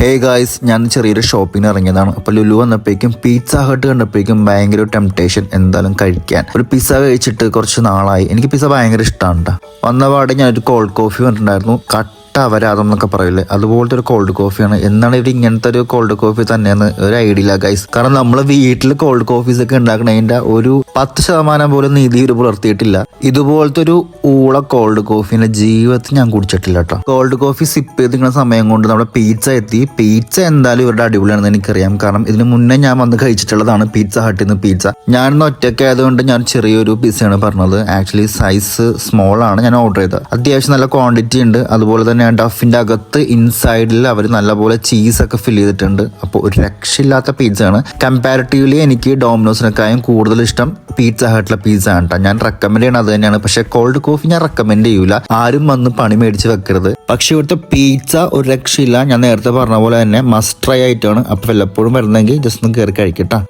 Hey guys ഞാൻ ചെറിയൊരു ഷോപ്പിങ്ങിന് ഇറങ്ങിയതാണ്. അപ്പോൾ ലുലു വന്നപ്പോഴേക്കും പിസ്സ ഹട്ട് കണ്ടപ്പോഴേക്കും ഭയങ്കര ടെംപ്ടേഷൻ എന്തായാലും കഴിക്കാൻ. ഒരു പിസ്സ കഴിച്ചിട്ട് കുറച്ച് നാളായി. എനിക്ക് പിസ്സ ഭയങ്കര ഇഷ്ടമാണ്. വന്ന പാടെ ഞാനൊരു കോൾഡ് കോഫി പറഞ്ഞിട്ടുണ്ടായിരുന്നു വരാതം എന്നൊക്കെ പറയില്ലേ അതുപോലത്തെ ഒരു കോൾഡ് കോഫിയാണ് എന്നാണ് ഇവർ ഇങ്ങനത്തെ ഒരു കോൾഡ് കോഫി തന്നെയെന്ന് ഒരു ഐഡിയ ഇല്ല ഗൈസ് കാരണം നമ്മളെ വീട്ടിൽ കോൾഡ് കോഫീസ് ഒക്കെ ഉണ്ടാക്കണതിന്റെ ഒരു പത്ത് ശതമാനം പോലും നീതി ഇവർ പുലർത്തിയിട്ടില്ല. ഇതുപോലത്തെ ഒരു ഊള കോൾഡ് കോഫിന്റെ ജീവിതത്തിൽ ഞാൻ കുടിച്ചിട്ടില്ല കേട്ടോ. കോൾഡ് കോഫി സിപ്പ് ചെയ്ത് നിങ്ങളുടെ സമയം കൊണ്ട് നമ്മുടെ പീച്ച എത്തി. പീച്ച എന്തായാലും ഇവരുടെ അടിപൊളിയാണെന്ന് എനിക്കറിയാം. കാരണം ഇതിന് മുന്നേ ഞാൻ വന്ന് കഴിച്ചിട്ടുള്ളതാണ് പീച്ച ഹട്ടിൽ നിന്ന് പീച്ച ഞാനൊന്ന് ഒറ്റയ്ക്ക് ആയതുകൊണ്ട് ഞാൻ ചെറിയൊരു പിസയാണ് പറഞ്ഞത്. ആക്ച്വലി സൈസ് സ്മോൾ ആണ് ഞാൻ ഓർഡർ ചെയ്തത്. അത്യാവശ്യം നല്ല ക്വാണ്ടിറ്റി ഉണ്ട്. അതുപോലെ തന്നെ ഡഫിന്റെ അകത്ത് ഇൻസൈഡിൽ അവർ നല്ലപോലെ ചീസൊക്കെ ഫിൽ ചെയ്തിട്ടുണ്ട്. അപ്പോൾ ഒരു രക്ഷയില്ലാത്ത ആണ്. കമ്പാരിറ്റീവ്ലി എനിക്ക് ഡോമിനോസിനെക്കാളും കൂടുതൽ ഇഷ്ടം പിസ്സ ഹട്ടിലെ പിസ്സ ആണ് കേട്ടോ ഞാൻ റെക്കമെൻഡ് ചെയ്യണത് അത് തന്നെയാണ്. പക്ഷേ കോൾഡ് കോഫി ഞാൻ റെക്കമെൻഡ് ചെയ്യൂല. ആരും വന്ന് പണി മേടിച്ച് വെക്കരുത്. പക്ഷേ ഇവിടുത്തെ പിസ്സ ഒരു രക്ഷയില്ല. ഞാൻ നേരത്തെ പറഞ്ഞ പോലെ തന്നെ മസ്റ്റ് ട്രൈ ആയിട്ടാണ്. അപ്പോൾ വല്ലപ്പോഴും വരുന്നെങ്കിൽ ജസ്റ്റ് ഒന്ന് കയറി കഴിക്കട്ടാ.